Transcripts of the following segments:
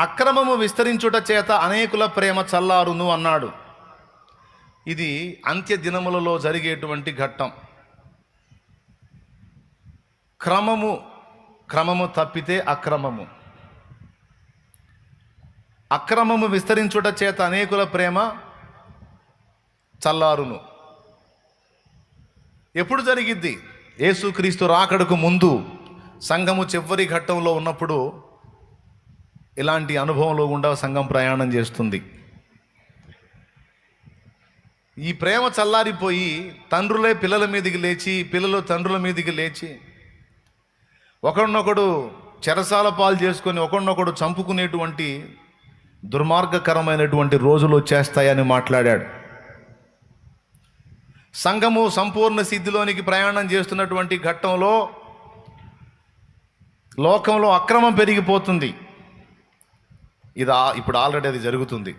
అక్రమము విస్తరించుట చేత అనేకుల ప్రేమ చల్లారును అన్నాడు. ఇది అంత్య దినములలో జరిగేటువంటి ఘట్టం. క్రమము క్రమము తప్పితే అక్రమము. అక్రమము విస్తరించుట చేత అనేకుల ప్రేమ చల్లారును. ఎప్పుడు జరిగిద్ది? యేసుక్రీస్తు రాకడకు ముందు సంఘము చివరి ఘట్టంలో ఉన్నప్పుడు ఇలాంటి అనుభవంలో గుండా సంఘం ప్రయాణం చేస్తుంది. ఈ ప్రేమ చల్లారిపోయి తండ్రులే పిల్లల మీదకి లేచి పిల్లలు తండ్రుల మీదకి లేచి ఒకడినొకడు చెరసాల పాలు చేసుకొని ఒకడినొకడు చంపుకునేటువంటి దుర్మార్గకరమైనటువంటి రోజులు వచ్చేస్తాయని మాట్లాడాడు. సంఘము సంపూర్ణ సిద్ధిలోనికి ప్రయాణం చేస్తున్నటువంటి ఘట్టంలో లోకంలో అక్రమం పెరిగిపోతుంది. ఇది ఆ- ఇప్పుడు ఆల్రెడీ అది జరుగుతుంది.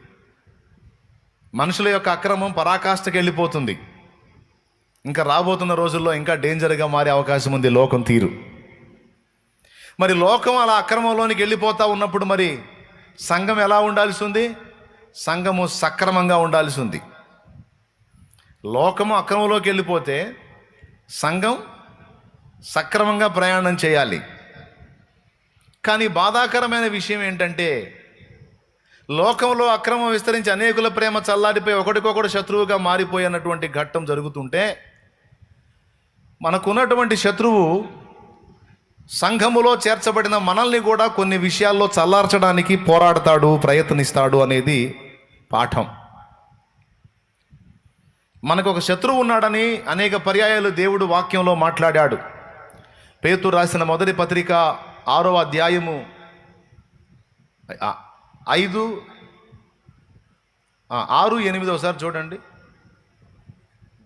మనుషుల యొక్క అక్రమం పరాకాష్ఠకి వెళ్ళిపోతుంది ఇంకా రాబోతున్న రోజుల్లో ఇంకా డేంజర్గా మారే అవకాశం ఉంది లోకం తీరు. మరి లోకం అలా అక్రమంలోనికి వెళ్ళిపోతూ ఉన్నప్పుడు మరి సంఘం ఎలా ఉండాల్సి ఉంది? సంఘము సక్రమంగా ఉండాల్సి ఉంది. లోకము అక్రమంలోకి వెళ్ళిపోతే సంఘం సక్రమంగా ప్రయాణం చేయాలి. కానీ బాధాకరమైన విషయం ఏంటంటే లోకంలో అక్రమం విస్తరించి అనేకుల ప్రేమ చల్లారిపోయి ఒకటికొకడు శత్రువుగా మారిపోయినటువంటి ఘట్టం జరుగుతుంటే మనకున్నటువంటి శత్రువు సంఘములో చేర్చబడిన మనల్ని కూడా కొన్ని విషయాల్లో చల్లార్చడానికి పోరాడతాడు ప్రయత్నిస్తాడు అనేది పాఠం. మనకు ఒక శత్రువు ఉన్నాడని అనేక పర్యాయాలు దేవుడు వాక్యంలో మాట్లాడాడు. పేతు రాసిన మొదటి పత్రిక ఆరో అధ్యాయము ఐదు ఆరు ఎనిమిది ఒకసారి చూడండి.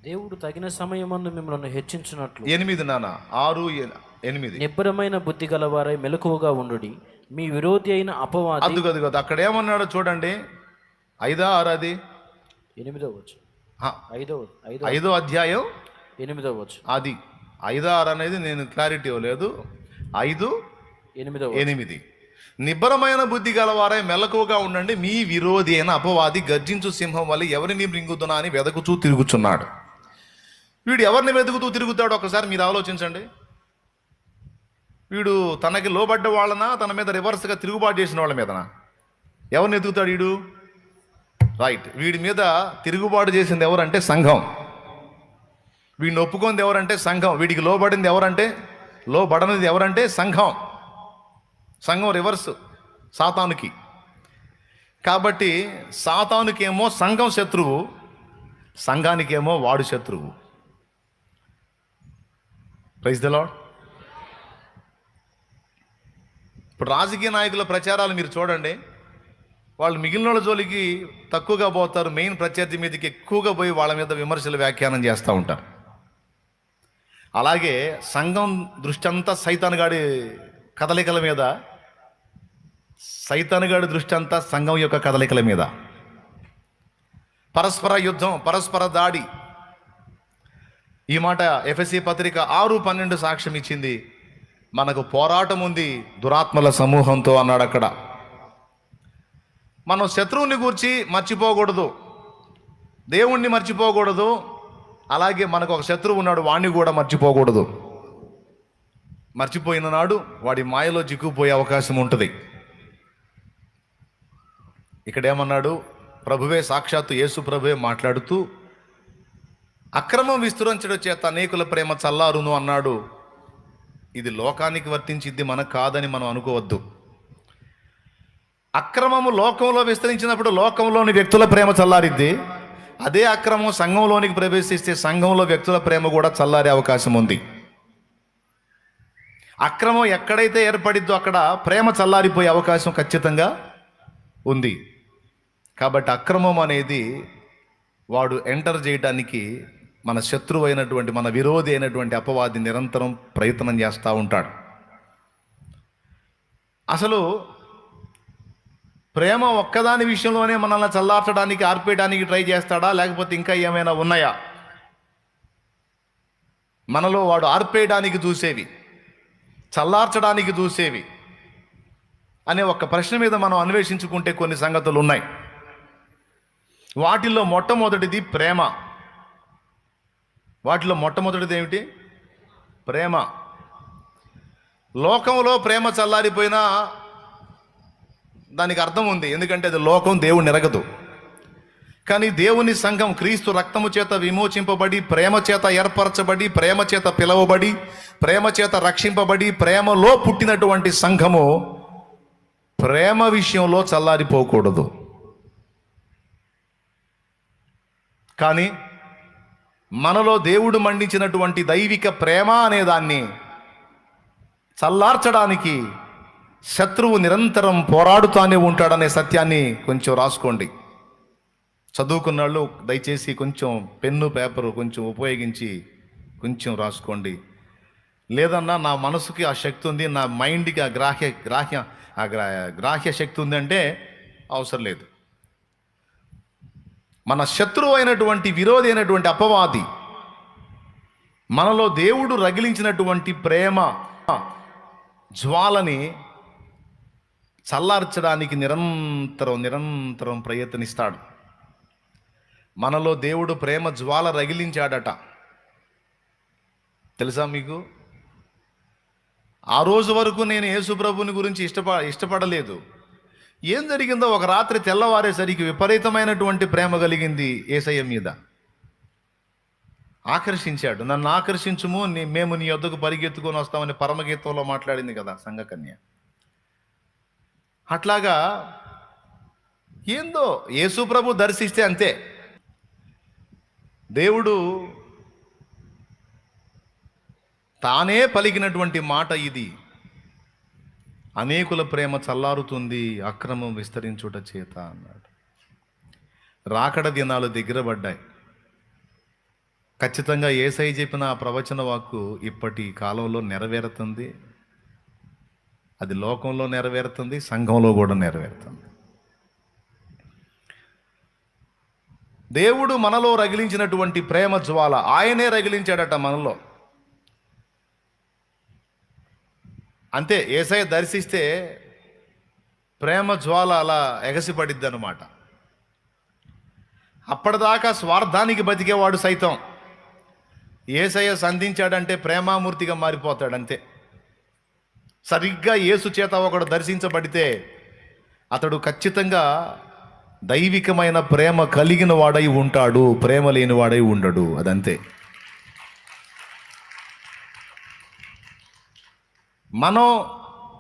దేవుడు తగిన సమయమందు మిమ్మల్ని హెచ్చించినట్లు. ఎనిమిది నాన్న ఆరు ఎనిమిది. నిబ్బరమైన బుద్ధి గలవారై మెలకువగా ఉండుడి. మీ విరోధి అయిన అపవాది అద్దు కదు కదా అక్కడ ఏమన్నాడో చూడండి. ఐదా ఆరు అది? ఎనిమిదో వచ్చు ఐదో ఐదో. ఐదో అధ్యాయం? ఎనిమిదో వచ్చు అది. ఐదా ఆరు అనేది నేను క్లారిటీ ఇవ్వలేదు. ఐదు ఎనిమిదో ఎనిమిది. నిబ్బరమైన బుద్ధి గలవారై మెలకువగా ఉండండి. మీ విరోధి అయిన అపవాది గర్జించు సింహం వల్ల ఎవరిని మృంగుతున్నా అని వెదకుచూ తిరుగుచున్నాడు. వీడు ఎవరిని వెతుకుతూ తిరుగుతాడు ఒకసారి మీరు ఆలోచించండి. వీడు తనకి లోబడ్డ వాళ్ళనా? తన మీద రివర్స్గా తిరుగుబాటు చేసిన వాళ్ళ మీదనా? ఎవరిని ఎదుగుతాడు వీడు? రైట్. వీడి మీద తిరుగుబాటు చేసింది ఎవరంటే సంఘం. వీడిని ఒప్పుకుంది ఎవరంటే సంఘం. వీడికి లోబడింది ఎవరంటే? లోబడనిది ఎవరంటే సంఘం. సంఘం రివర్స్ సాతానుకి. కాబట్టి సాతానుకేమో సంఘం శత్రువు సంఘానికేమో వాడు శత్రువు. ప్రైజ్ ద లాడ్ ఇప్పుడు రాజకీయ నాయకుల ప్రచారాలు మీరు చూడండి. వాళ్ళు మిగిలిన వాళ్ళ జోలికి తక్కువగా పోతారు. మెయిన్ ప్రత్యర్థి మీదకి ఎక్కువగా పోయి వాళ్ళ మీద విమర్శలు వ్యాఖ్యానం చేస్తూ ఉంటారు. అలాగే సంఘం దృష్టి అంతా సైతాన్గాడి కదలికల మీద సైతానుగాడి దృష్టి అంతా సంఘం యొక్క కదలికల మీద. పరస్పర యుద్ధం పరస్పర దాడి. ఈ మాట ఎఫ్ఎస్సి పత్రిక ఆరు పన్నెండు సాక్ష్యం ఇచ్చింది. మనకు పోరాటం ఉంది దురాత్మల సమూహంతో అన్నాడు అక్కడ. మనం శత్రువుని గూర్చి మర్చిపోకూడదు. దేవుణ్ణి మర్చిపోకూడదు. అలాగే మనకు ఒక శత్రువు ఉన్నాడు వాణ్ణి కూడా మర్చిపోకూడదు. మర్చిపోయిన నాడు వాడి మాయలో చిక్కుపోయే అవకాశం ఉంటుంది. ఇక్కడ ఏమన్నాడు ప్రభువే సాక్షాత్తు యేసు ప్రభువే మాట్లాడుతూ అక్రమం విస్తరించడం చేత అనేకుల ప్రేమ చల్లారును అన్నాడు. ఇది లోకానికి వర్తించిద్ది మనకు కాదని మనం అనుకోవద్దు. అక్రమము లోకంలో విస్తరించినప్పుడు లోకంలోని వ్యక్తుల ప్రేమ చల్లారిద్ది. అదే అక్రమం సంఘంలోనికి ప్రవేశిస్తే సంఘంలో వ్యక్తుల ప్రేమ కూడా చల్లారే అవకాశం ఉంది. అక్రమం ఎక్కడైతే ఏర్పడిద్దో అక్కడ ప్రేమ చల్లారిపోయే అవకాశం ఖచ్చితంగా ఉంది. కాబట్టి అక్రమం అనేది వాడు ఎంటర్ చేయడానికి మన శత్రువు అయినటువంటి మన విరోధి అయినటువంటి అపవాది నిరంతరం ప్రయత్నం చేస్తూ ఉంటాడు. అసలు ప్రేమ ఒక్కదాని విషయంలోనే మనల్ని చల్లార్చడానికి ఆర్పేయడానికి ట్రై చేస్తాడా? లేకపోతే ఇంకా ఏమైనా ఉన్నాయా? మనలో వాడు ఆర్పేయడానికి చూసేవి చల్లార్చడానికి చూసేవి అనే ఒక ప్రశ్న మీద మనం అన్వేషించుకుంటే కొన్ని సంగతులు ఉన్నాయి. వాటిల్లో మొట్టమొదటిది ప్రేమ. వాటిలో మొట్టమొదటిది ఏమిటి? ప్రేమ. లోకంలో ప్రేమ చల్లారిపోయినా దానికి అర్థం ఉంది. ఎందుకంటే అది లోకం దేవుడు ఎరగదు. కానీ దేవుని సంఘం క్రీస్తు రక్తము చేత విమోచింపబడి ప్రేమ చేత ఏర్పరచబడి ప్రేమ చేత పిలవబడి ప్రేమ చేత రక్షింపబడి ప్రేమలో పుట్టినటువంటి సంఘము ప్రేమ విషయంలో చల్లారిపోకూడదు. కానీ మనలో దేవుడు మండించినటువంటి దైవిక ప్రేమ అనే దాన్ని చల్లార్చడానికి శత్రువు నిరంతరం పోరాడుతూనే ఉంటాడనే సత్యాన్ని కొంచెం రాసుకోండి. చదువుకున్న వాళ్ళు దయచేసి కొంచెం పెన్ను పేపరు కొంచెం ఉపయోగించి కొంచెం రాసుకోండి. లేదన్నా నా మనసుకి ఆ శక్తి ఉంది నా మైండ్కి ఆ గ్రాహ్య గ్రాహ్య ఆ గ్రా గ్రాహ్య శక్తి ఉంది అంటే అవసరం లేదు. మన శత్రువు అయినటువంటి విరోధి అయినటువంటి అపవాది. మనలో దేవుడు రగిలించినటువంటి ప్రేమ జ్వాలని చల్లార్చడానికి నిరంతరం నిరంతరం ప్రయత్నిస్తాడు. మనలో దేవుడు ప్రేమ జ్వాల రగిలించాడట. తెలుసా మీకు? ఆ రోజు వరకు నేను యేసుప్రభుని గురించి ఇష్టప ఇష్టపడలేదు. ఏం జరిగిందో ఒక రాత్రి తెల్లవారేసరికి విపరీతమైనటువంటి ప్రేమ కలిగింది ఏసయ్య మీద. ఆకర్షించాడు. నన్ను ఆకర్షించుము నీ మేము నీ వద్దకు పరిగెత్తుకొని వస్తామని పరమగీతంలో మాట్లాడింది కదా సంఘకన్య. అట్లాగా ఏందో యేసు ప్రభు దర్శిస్తే అంతే. దేవుడు తానే పలికినటువంటి మాట ఇది. అనేకుల ప్రేమ చల్లారుతుంది అక్రమం విస్తరించుట చేత అన్నాడు. రాకడ దినాలు దగ్గర పడ్డాయి. ఖచ్చితంగా ఏసై చెప్పిన ఆ ప్రవచన వాక్కు ఇప్పటి కాలంలో నెరవేరుతుంది. అది లోకంలో నెరవేరుతుంది సంఘంలో కూడా నెరవేరుతుంది. దేవుడు మనలో రగిలించినటువంటి ప్రేమ జ్వాల ఆయనే రగిలించాడట మనలో. అంతే ఏసై దర్శిస్తే ప్రేమ జ్వాల అలా ఎగసిపడిద్ది అనమాట అప్పటిదాకా స్వార్థానికి బతికేవాడు సైతం. ఏసయ్య సంధించాడంటే ప్రేమామూర్తిగా మారిపోతాడు అంతే సరిగ్గా యేసు చేత ఒకడు దర్శించబడితే అతడు ఖచ్చితంగా దైవికమైన ప్రేమ కలిగిన వాడై ఉంటాడు ప్రేమ లేని వాడై ఉండడు అదంతే. మనం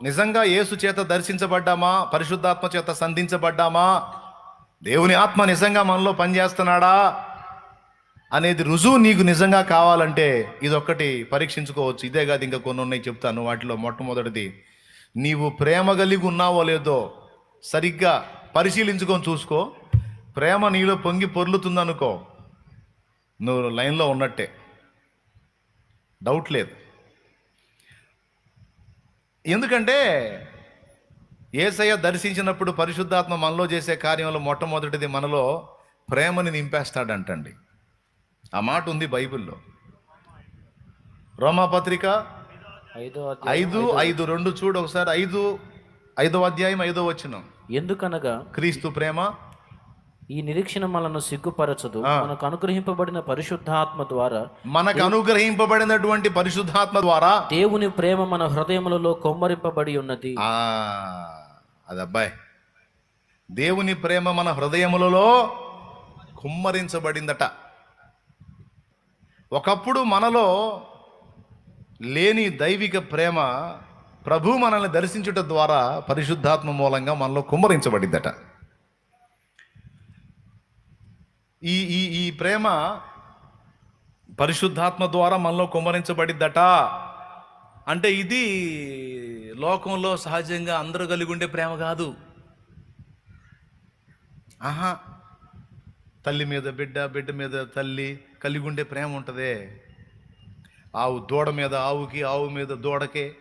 నిజంగా యేసు చేత దర్శించబడ్డామా? పరిశుద్ధాత్మ చేత సంధించబడ్డామా? దేవుని ఆత్మ నిజంగా మనలో పనిచేస్తున్నాడా? అనేది రుజువు నీకు నిజంగా కావాలంటే ఇదొక్కటి పరీక్షించుకోవచ్చు. ఇదే కాదు ఇంకా కొన్ని ఉన్నాయి చెప్తాను. వాటిలో మొట్టమొదటిది నీవు ప్రేమ కలిగి ఉన్నావో లేదో సరిగ్గా పరిశీలించుకొని చూసుకో. ప్రేమ నీలో పొంగి పొర్లుతుందనుకో నువ్వు లైన్లో ఉన్నట్టే. డౌట్ లేదు. ఎందుకంటే ఏసయ్య దర్శించినప్పుడు పరిశుద్ధాత్మ మనలో చేసే కార్యంలో మొట్టమొదటిది మనలో ప్రేమని నింపేస్తాడంటండి. ఆ మాట ఉంది బైబిల్లో. రోమాపత్రిక ఐదో ఐదు ఐదు రెండు చూడు ఒకసారి. ఐదు ఐదో అధ్యాయం ఐదో వచ్చిన ఎందుకనగా క్రీస్తు ప్రేమ ఈ నిరీక్షణ మనను సిగ్గుపరచదు. మనకు అనుగ్రహింపబడిన పరిశుద్ధాత్మ ద్వారా మనకు అనుగ్రహింపబడినటువంటి పరిశుద్ధాత్మ ద్వారా దేవుని ప్రేమ మన హృదయములలో కొమ్మరింపబడి ఉన్నది. ఆ అది అబ్బాయి దేవుని ప్రేమ మన హృదయములలో కుమ్మరించబడిందట. ఒకప్పుడు మనలో లేని దైవిక ప్రేమ ప్రభు మనల్ని దర్శించుట ద్వారా పరిశుద్ధాత్మ మూలంగా మనలో కుమ్మరించబడిందట. ఈ ఈ ఈ ప్రేమ పరిశుద్ధాత్మ ద్వారా మనలో కుమ్మరించబడిద్దట. అంటే ఇది లోకంలో సహజంగా అందరూ కలిగి ఉండే ప్రేమ కాదు. ఆహా. తల్లి మీద బిడ్డ బిడ్డ మీద తల్లి కలిగి ఉండే ప్రేమ ఉంటుందే. ఆవు దూడ మీద ఆవుకి ఆవు మీద దూడకే.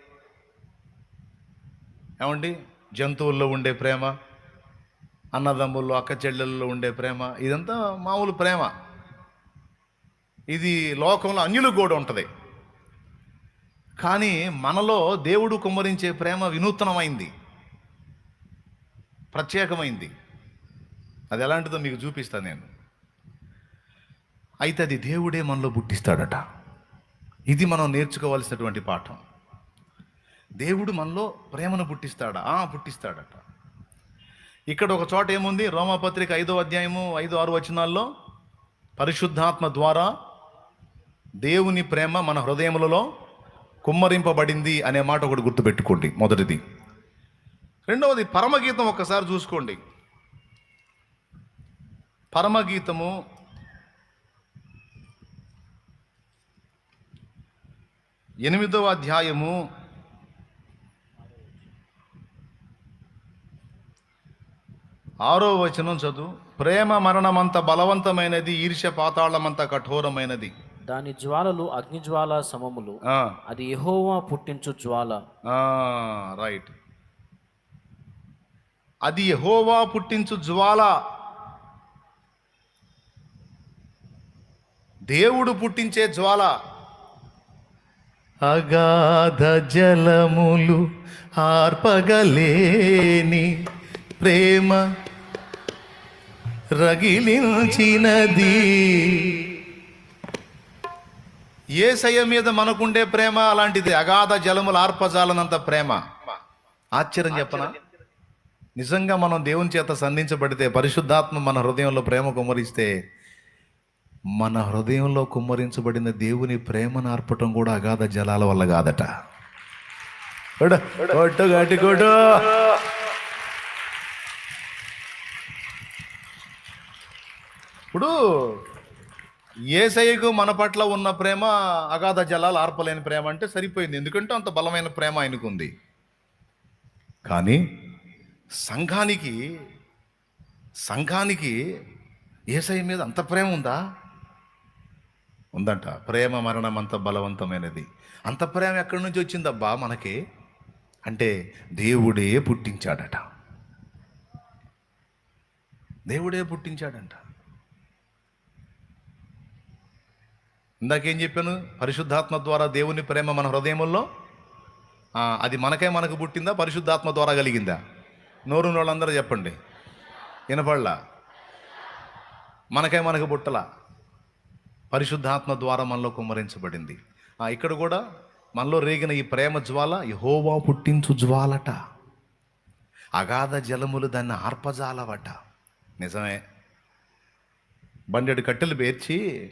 ఏమండి? జంతువుల్లో ఉండే ప్రేమ. అన్నదమ్ముల్లో అక్క చెల్లెల్లో ఉండే ప్రేమ ఇదంతా మామూలు ప్రేమ. ఇది లోకంలో అన్యులకు కూడా ఉంటుంది. కానీ మనలో దేవుడు కుమ్మరించే ప్రేమ వినూత్నమైంది. ప్రత్యేకమైంది. అది ఎలాంటిదో మీకు చూపిస్తాను నేను. అయితే అది దేవుడే మనలో పుట్టిస్తాడట. ఇది మనం నేర్చుకోవాల్సినటువంటి పాఠం. దేవుడు మనలో ప్రేమను పుట్టిస్తాడా? ఆ, పుట్టిస్తాడట. ఇక్కడ ఒక చోట ఏముంది? రోమపత్రిక ఐదో అధ్యాయము ఐదు ఆరు వచనాల్లో పరిశుద్ధాత్మ ద్వారా దేవుని ప్రేమ మన హృదయములలో కుమ్మరింపబడింది అనే మాట ఒకటి గుర్తుపెట్టుకోండి మొదటిది. రెండవది పరమగీతం ఒక్కసారి చూసుకోండి. పరమగీతము ఎనిమిదవ అధ్యాయము ఆరో వచనం చదువు. ప్రేమ మరణమంత బలవంతమైనది ఈర్ష్య పాతాళమంత కఠోరమైనది. దాని జ్వాలలు అగ్ని జ్వాల సమములు. అది యెహోవా పుట్టించు జ్వాల. ఆ, రైట్ అది యెహోవా పుట్టించు జ్వాల. దేవుడు పుట్టించే జ్వాల. అగాధ జలములు ఆర్పగలేని ప్రేమ. రగిలించినది. ఏసయ్య మీద మనకుండే ప్రేమ అలాంటిది. అగాధ జలములు ఆర్పజాలనంత ప్రేమ. ఆశ్చర్యం చెప్పనా? నిజంగా మనం దేవుని చేత సంధించబడితే పరిశుద్ధాత్మ మన హృదయంలో ప్రేమ కుమ్మరిస్తే మన హృదయంలో కుమ్మరించబడిన దేవుని ప్రేమను ఆర్పటం కూడా అగాధ జలాల వల్ల కాదట. కొట్టు గట్టి కొట్టు. ఇప్పుడు ఏసయ్యకు మన పట్ల ఉన్న ప్రేమ అగాధ జలాలు ఆర్పలేని ప్రేమ అంటే సరిపోయింది. ఎందుకంటే అంత బలమైన ప్రేమ ఆయనకు ఉంది కానీ సంఘానికి సంఘానికి ఏసయ్య మీద అంత ప్రేమ ఉందా? ఉందంట. ప్రేమ మరణం అంత బలవంతమైనది. అంత ప్రేమ ఎక్కడి నుంచి వచ్చిందబ్బా మనకి? అంటే దేవుడే పుట్టించాడట. దేవుడే పుట్టించాడంట. ఇందాకేం చెప్పాను? పరిశుద్ధాత్మ ద్వారా దేవుని ప్రేమ మన హృదయముల్లో? అది మనకే మనకు పుట్టిందా? పరిశుద్ధాత్మ ద్వారా కలిగిందా? నోరు వాళ్ళందరూ చెప్పండి. వినపడలా? మనకే మనకు పుట్టలా? పరిశుద్ధాత్మ ద్వారా మనలో కుమ్మరించబడింది. ఇక్కడ కూడా మనలో రేగిన ఈ ప్రేమ జ్వాల యహోవా పుట్టించు జ్వాలట. అగాధ జలములు దాన్ని ఆర్పజాలవట. నిజమే. బండెడు కట్టెలు పేర్చి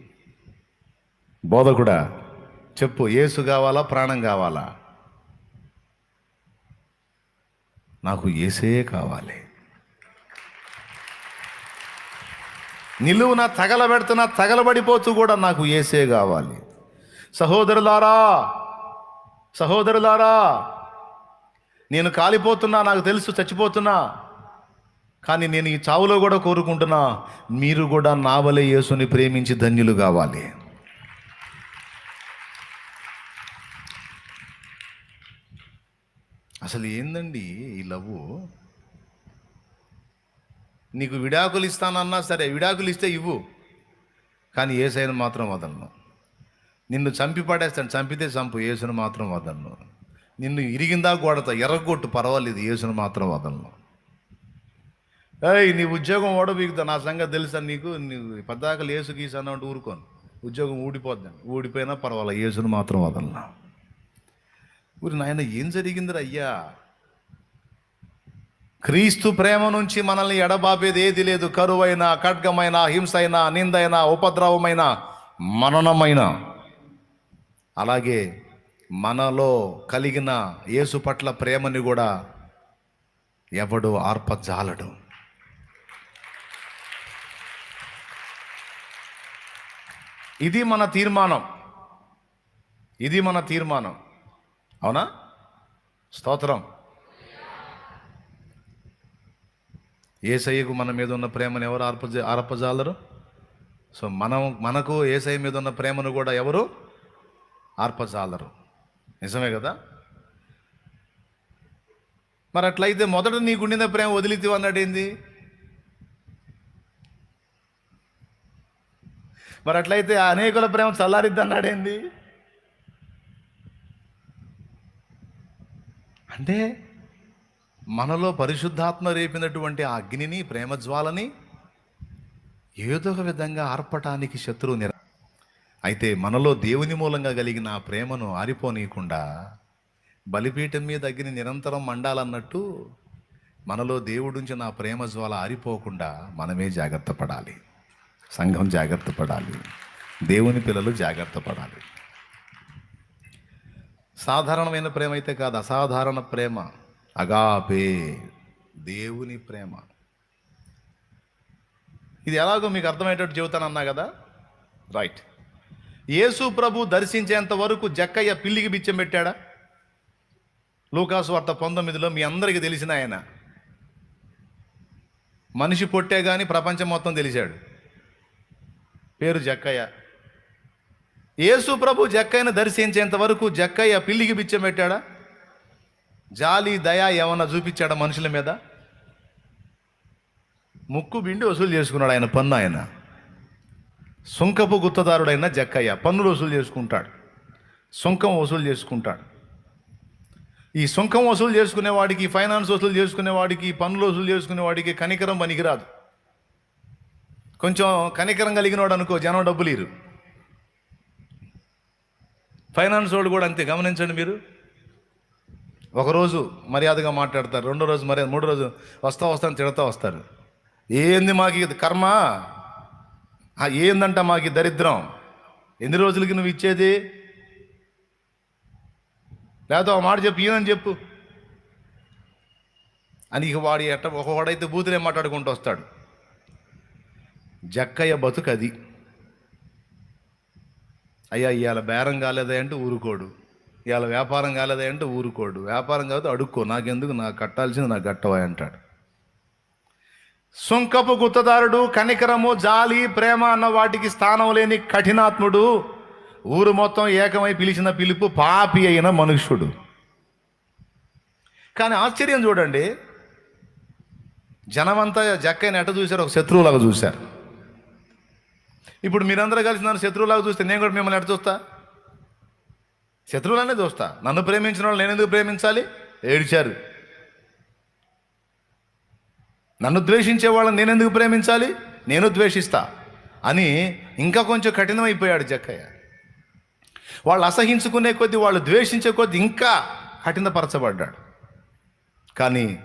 బోధకుడా చెప్పు ఏసు కావాలా ప్రాణం కావాలా? నాకు ఏసే కావాలి. నిలువున తగలబెడుతున్నా తగలబడిపోతూ కూడా నాకు ఏసే కావాలి. సహోదరులారా సహోదరులారా నేను కాలిపోతున్నా నాకు తెలుసు చచ్చిపోతున్నా కానీ నేను ఈ చావులో కూడా కోరుకుంటున్నా మీరు కూడా నావలే యేసుని ప్రేమించి ధన్యులు కావాలి. అసలు ఏందండి ఈ లవ్ నీకు విడాకులు ఇస్తానన్నా సరే విడాకులు ఇస్తే ఇవ్వు. కానీ ఏసైన మాత్రం వదలను. నిన్ను చంపి పడేస్తాను చంపితే చంపు ఏసును మాత్రం వదలను. నిన్ను ఇరిగిందా కొడతా ఎర్రగొట్టు పర్వాలేదు ఏసును మాత్రం వదలను. ఏయ్ నీ ఉద్యోగం ఓడబీగుతా నా సంగతి తెలుసా నీకు? నీవు పద్దాకలు ఏసు గీసాను అంటే ఊరుకోను. ఉద్యోగం ఊడిపోద్దాను ఊడిపోయినా పర్వాలేదు ఏసును మాత్రం వదలను. ఊరి నాయన ఏం జరిగిందిరా అయ్యా? క్రీస్తు ప్రేమ నుంచి మనల్ని ఎడబాపేది ఏది లేదు. కరువైన ఖడ్గమైన హింసైన నిందైన ఉపద్రవమైన మననమైన. అలాగే మనలో కలిగిన యేసు పట్ల ప్రేమని కూడా ఎవడు ఆర్పజాలడు. ఇది మన తీర్మానం. ఇది మన తీర్మానం. అవునా? స్తోత్రం. ఏసయ్యకు మన మీద ఉన్న ప్రేమను ఎవరు ఆర్ప ఆర్పజాలరు? సో మనం మనకు ఏసై మీద ఉన్న ప్రేమను కూడా ఎవరు? ఆర్పజాలరు. నిజమే కదా? మరి అట్లయితే మొదట నీకుండిన ప్రేమ వదిలితివి అన్నాడు ఏంది? మరి అట్లయితే అనేకుల ప్రేమ చల్లారిద్ది అన్నాడేంది అంటే మనలో పరిశుద్ధాత్మ రేపినటువంటి ఆ అగ్నిని ప్రేమజ్వాలని ఏదో ఒక విధంగా ఆర్పటానికి శత్రువు నిర అయితే మనలో దేవుని మూలంగా కలిగిన ఆ ప్రేమను ఆరిపోనీయకుండా బలిపీఠం మీద అగ్ని నిరంతరం మండాలన్నట్టు మనలో దేవుడుంచి నా ప్రేమ జ్వాల ఆరిపోకుండా మనమే జాగ్రత్త పడాలి. సంఘం జాగ్రత్త పడాలి. దేవుని పిల్లలు జాగ్రత్త పడాలి. సాధారణమైన ప్రేమ అయితే కాదు అసాధారణ ప్రేమ. అగాపే దేవుని ప్రేమ. ఇది ఎలాగో మీకు అర్థమయ్యేటట్టు చెబుతాను అన్నా కదా? రైట్ యేసు ప్రభు దర్శించేంత వరకు జక్కయ్య పిల్లికి బిచ్చం పెట్టాడా? లూకాసు వార్త పంతొమ్మిదిలో మీ అందరికీ తెలిసిన ఆయన. మనిషి పొట్టే కానీ ప్రపంచం మొత్తం తెలిసాడు. పేరు జక్కయ్య. యేసు ప్రభు జక్కయ్యను దర్శించేంత వరకు జక్కయ్య పిల్లికి బిచ్చం పెట్టాడా? జాలి దయ ఏమన్నా చూపించాడా మనుషుల మీద? ముక్కు బిండి వసూలు చేసుకున్నాడు ఆయన పన్ను ఆయన. సుంకపు గుత్తదారుడైన జక్కయ్య పన్నులు వసూలు చేసుకుంటాడు. సుంకం వసూలు చేసుకుంటాడు. ఈ సుంకం వసూలు చేసుకునే వాడికి ఫైనాన్స్ వసూలు చేసుకునేవాడికి పన్నులు వసూలు చేసుకునేవాడికి కనికరం పనికిరాదు. కొంచెం కనికరం కలిగిన వాడు అనుకో జనం డబ్బులు ఇరు. ఫైనాన్స్ వాళ్ళు కూడా అంతే గమనించండి మీరు. ఒకరోజు మర్యాదగా మాట్లాడతారు రెండో రోజు మర్యాద మూడో రోజు వస్తా వస్తాను తిడతా వస్తారు. ఏంది మాకు ఇది కర్మ? ఏందంట మాకు దరిద్రం? ఎన్ని రోజులకి నువ్వు ఇచ్చేది? లేకపోతే ఒక మాట చెప్పు ఈయనని చెప్పు. అని ఇక వాడి ఎట్ట ఒకవాడైతే బూతులే మాట్లాడుకుంటూ వస్తాడు. జక్కయ్య బతుకది. అది అయ్యా ఇవాళ బేరం కాలేదా అంటే ఊరుకోడు. ఇవాళ వ్యాపారం కాలేదా అంటే ఊరుకోడు. వ్యాపారం కాదు అడుక్కో. నాకెందుకు? నాకు కట్టాల్సింది నాకు కట్టవా అంటాడు. సుంకపు గుత్తదారుడు కనికరము జాలి ప్రేమ అన్న వాటికి స్థానం లేని కఠినాత్ముడు ఊరు మొత్తం ఏకమై పిలిచిన పిలుపు పాపి అయిన మనుష్యుడు. కానీ ఆశ్చర్యం చూడండి. జనమంతా జక్కైన ఎట చూశారు? ఒక శత్రువులాగా చూశారు. ఇప్పుడు మీరందరూ కలిసి నన్ను శత్రువులాగా చూస్తే నేను కూడా మిమ్మల్ని ఎట చూస్తా? శత్రువులనే చూస్తా. నన్ను ప్రేమించిన వాళ్ళు నేను ఎందుకు ప్రేమించాలి? ఏడిచారు. నన్ను ద్వేషించే వాళ్ళని నేను ఎందుకు ప్రేమించాలి? నేను ద్వేషిస్తా. అని ఇంకా కొంచెం కఠినమైపోయాడు జక్కయ్య. వాళ్ళు అసహించుకునే కొద్దీ వాళ్ళు ద్వేషించే కొద్దీ ఇంకా కఠినపరచబడ్డాడు. కానీ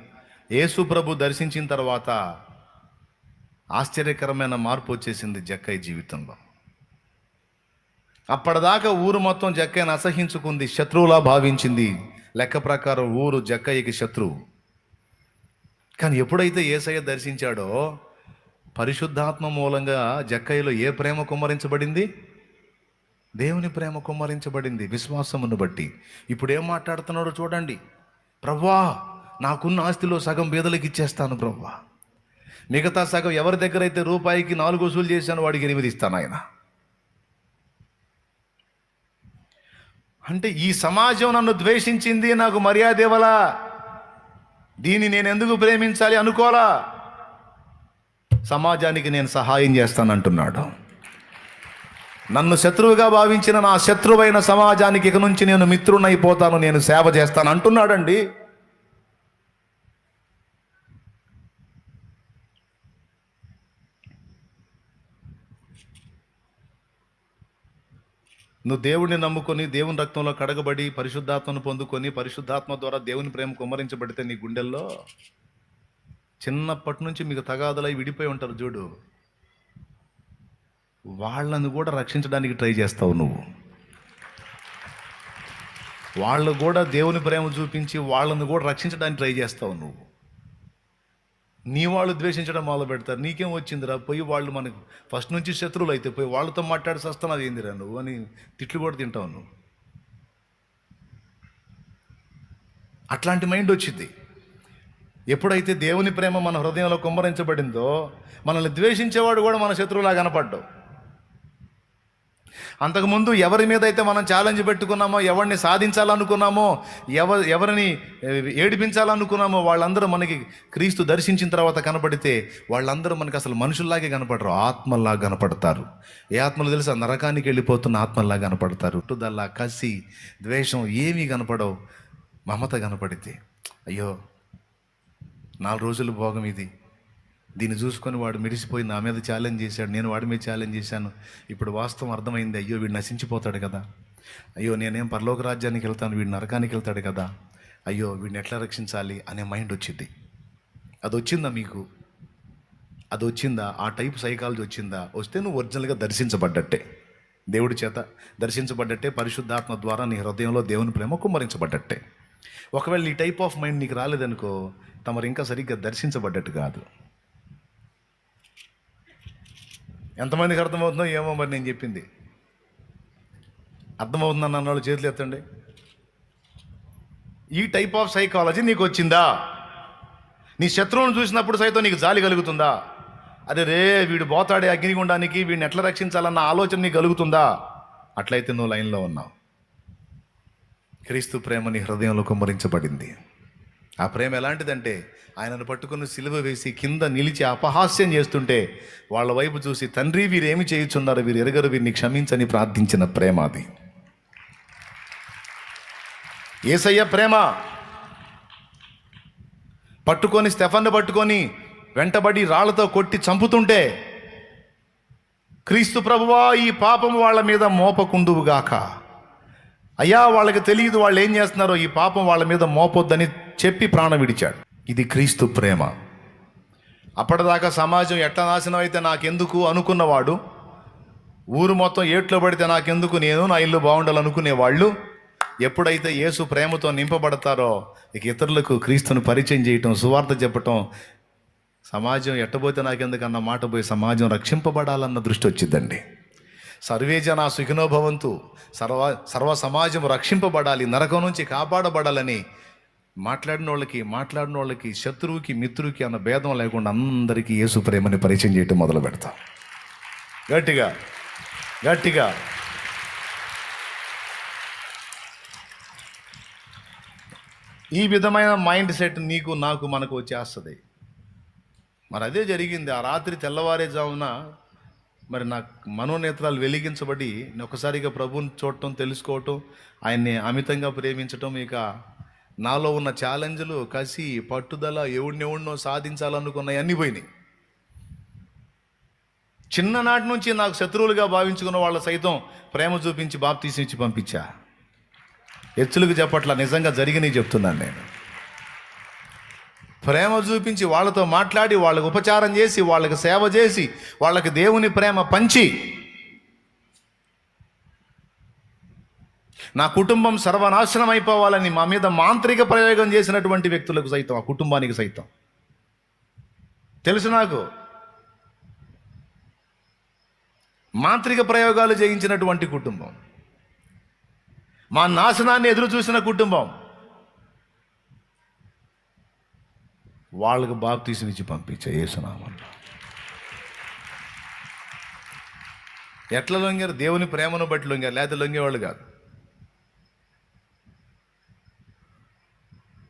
యేసు ప్రభు దర్శించిన తర్వాత ఆశ్చర్యకరమైన మార్పు వచ్చేసింది జక్కయ్య జీవితంలో. అప్పటిదాకా ఊరు మొత్తం జక్కయ్యను అసహించుకుంది శత్రువులా భావించింది. లెక్క ప్రకారం ఊరు జక్కయ్యకి శత్రువు. కానీ ఎప్పుడైతే ఏసయ్య దర్శించాడో పరిశుద్ధాత్మ మూలంగా జక్కయ్యలో ఏ ప్రేమ కుమ్మరించబడింది? దేవుని ప్రేమ కుమ్మరించబడింది విశ్వాసమును బట్టి. ఇప్పుడు ఏం మాట్లాడుతున్నాడో చూడండి. ప్రభా నాకున్న ఆస్తిలో సగం బీదలకు ఇచ్చేస్తాను ప్రవ్వా. మిగతా సగం ఎవరి దగ్గర అయితే రూపాయికి నాలుగు వసూలు చేశాను వాడికి ఎనిమిది ఇస్తాను ఆయన అంటే ఈ సమాజం నన్ను ద్వేషించింది నాకు మర్యాద ఇవ్వలా? దీన్ని నేను ఎందుకు ప్రేమించాలి అనుకోలా సమాజానికి నేను సహాయం చేస్తానంటున్నాడు. నన్ను శత్రువుగా భావించిన నా శత్రువైన సమాజానికి ఇక నుంచి నేను మిత్రునైపోతాను నేను సేవ చేస్తాను అంటున్నాడండి. నువ్వు దేవుడిని నమ్ముకొని దేవుని రక్తంలో కడగబడి పరిశుద్ధాత్మను పొందుకొని పరిశుద్ధాత్మ ద్వారా దేవుని ప్రేమ కుమ్మరించబడితే నీ గుండెల్లో చిన్నప్పటి నుంచి మీకు తగాదలై విడిపోయి ఉంటారు చూడు. వాళ్ళను కూడా రక్షించడానికి ట్రై చేస్తావు నువ్వు. వాళ్ళు కూడా దేవుని ప్రేమ చూపించి వాళ్ళను కూడా రక్షించడానికి ట్రై చేస్తావు నువ్వు. నీ వాళ్ళు ద్వేషించడం మొదలు పెడతారు. నీకేం వచ్చిందిరా? పోయి వాళ్ళు మనకు ఫస్ట్ నుంచి శత్రువులు అయితే పోయి వాళ్ళతో మాట్లాడి వస్తున్నది ఏందిరా నువ్వు అని తిట్లు కూడా తింటావు నువ్వు. అట్లాంటి మైండ్ వచ్చింది. ఎప్పుడైతే దేవుని ప్రేమ మన హృదయంలో కుమ్మరించబడిందో మనల్ని ద్వేషించేవాడు కూడా మన శత్రువులా కనపడ్డావు. అంతకుముందు ఎవరి మీద అయితే మనం ఛాలెంజ్ పెట్టుకున్నామో ఎవరిని సాధించాలనుకున్నామో ఎవ ఎవరిని ఏడిపించాలనుకున్నామో వాళ్ళందరూ మనకి క్రీస్తు దర్శించిన తర్వాత కనపడితే వాళ్ళందరూ మనకి అసలు మనుషుల్లాగే కనపడరు ఆత్మల్లాగా కనపడతారు. ఏ ఆత్మలు తెలుసా? నరకానికి వెళ్ళిపోతున్న ఆత్మల్లాగా కనపడతారు. టుదల్లా కసి ద్వేషం ఏమీ కనపడవు. మమత కనపడితే అయ్యో నాలుగు రోజుల భోగం ఇది. దీన్ని చూసుకొని వాడు మెరిసిపోయి నా మీద ఛాలెంజ్ చేశాడు నేను వాడి మీద ఛాలెంజ్ చేశాను. ఇప్పుడు వాస్తవం అర్థమైంది అయ్యో వీడు నశించిపోతాడు కదా. అయ్యో నేనేం పరలోక రాజ్యానికి వెళ్తాను వీడు నరకానికి వెళ్తాడు కదా. అయ్యో వీడిని ఎట్లా రక్షించాలి అనే మైండ్ వచ్చింది. అది వచ్చిందా మీకు? అది వచ్చిందా ఆ టైప్ సైకాలజీ వచ్చిందా? వస్తే నువ్వు ఒరిజినల్గా దర్శించబడ్డట్టే. దేవుడి చేత దర్శించబడ్డట్టే పరిశుద్ధాత్మ ద్వారా నీ హృదయంలో దేవుని ప్రేమ కుమ్మరించబడ్డట్టే. ఒకవేళ ఈ టైప్ ఆఫ్ మైండ్ నీకు రాలేదనుకో తమరు ఇంకా సరిగ్గా దర్శించబడ్డట్టు కాదు. ఎంతమందికి అర్థమవుతుందో ఏమో మరి నేను చెప్పింది. అర్థమవుతుందని అన్న వాళ్ళు చేతులు ఎత్తండి. ఈ టైప్ ఆఫ్ సైకాలజీ నీకు వచ్చిందా? నీ శత్రువును చూసినప్పుడు సైతం నీకు జాలి కలుగుతుందా? అదే రే వీడు పోతాడే అగ్నిగుండానికి వీడిని ఎట్లా రక్షించాలన్న ఆలోచన నీకు కలుగుతుందా? అట్లయితే నువ్వు లైన్లో ఉన్నావు. క్రీస్తు ప్రేమ నీ హృదయంలో కుమ్మరించబడింది. ఆ ప్రేమ ఎలాంటిదంటే ఆయనను పట్టుకుని సిలువ వేసి కింద నిలిచి అపహాస్యం చేస్తుంటే వాళ్ళ వైపు చూసి తండ్రి వీరేమి చేయుచున్నారు? వీరు ఎరగరు వీరిని క్షమించని ప్రార్థించిన ప్రేమ అది. ఏసయ్య ప్రేమ. పట్టుకొని స్టెఫన్ను పట్టుకొని వెంటబడి రాళ్ళతో కొట్టి చంపుతుంటే క్రీస్తు ప్రభువా ఈ పాపం వాళ్ళ మీద మోపకుందువుగాక అయ్యా వాళ్ళకి తెలియదు వాళ్ళు ఏం చేస్తున్నారో ఈ పాపం వాళ్ళ మీద మోపొద్దని చెప్పి ప్రాణం విడిచాడు. ఇది క్రీస్తు ప్రేమ. అప్పటిదాకా సమాజం ఎట్లా నాశనం అయితే నాకెందుకు అనుకున్నవాడు ఊరు మొత్తం ఏట్లో పడితే నాకెందుకు నేను నా ఇల్లు బాగుండాలనుకునే వాళ్ళు ఎప్పుడైతే యేసు ప్రేమతో నింపబడతారో ఇక ఇతరులకు క్రీస్తును పరిచయం చేయటం సువార్త చెప్పటం సమాజం ఎట్టబోతే నాకెందుకు అన్న మాట పోయి సమాజం రక్షింపబడాలన్న దృష్టి వచ్చిందండి. సర్వే జన సుఖినోభవంతు సర్వ సర్వ సమాజం రక్షింపబడాలి నరకం నుంచి కాపాడబడాలని మాట్లాడిన వాళ్ళకి మాట్లాడిన వాళ్ళకి శత్రువుకి మిత్రుకి అన్న భేదం లేకుండా అందరికీ యేసు ప్రేమని పరిచయం చేయటం మొదలు పెడతాం. గట్టిగా గట్టిగా. ఈ విధమైన మైండ్ సెట్ నీకు నాకు మనకు వచ్చేస్తుంది. మరి అదే జరిగింది. ఆ రాత్రి తెల్లవారేజామున మరి నా మనోనేత్రాలు వెలిగించబడి ఒకసారిగా ప్రభువుని చూడటం తెలుసుకోవటం ఆయన్ని అమితంగా ప్రేమించటం ఇక నాలో ఉన్న ఛాలెంజ్లు కసి పట్టుదల ఎవడినెవడినో సాధించాలనుకున్నాయి అన్నీ పోయినాయి. చిన్ననాటి నుంచి నాకు శత్రువులుగా భావించుకున్న వాళ్ళ సైతం ప్రేమ చూపించి బాప్తీసి ఇచ్చి పంపించా. ఎచ్చులకు చెప్పట్ల నిజంగా జరిగినవి చెప్తున్నాను నేను. ప్రేమ చూపించి వాళ్ళతో మాట్లాడి వాళ్ళకు ఉపచారం చేసి వాళ్ళకి సేవ చేసి వాళ్ళకి దేవుని ప్రేమ పంచి నా కుటుంబం సర్వనాశనం అయిపోవాలని మా మీద మాంత్రిక ప్రయోగం చేసినటువంటి వ్యక్తులకు సైతం ఆ కుటుంబానికి సైతం. తెలుసు నాకు? మాంత్రిక ప్రయోగాలు చేయించినటువంటి కుటుంబం. మా నాశనాన్ని ఎదురు చూసిన కుటుంబం. వాళ్ళకు బాప్తీసం ఇచ్చి పంపించా ఎట్లా లొంగారు? దేవుని ప్రేమను బట్టి లొంగారు లేకపోతే లొంగేవాళ్ళు కాదు.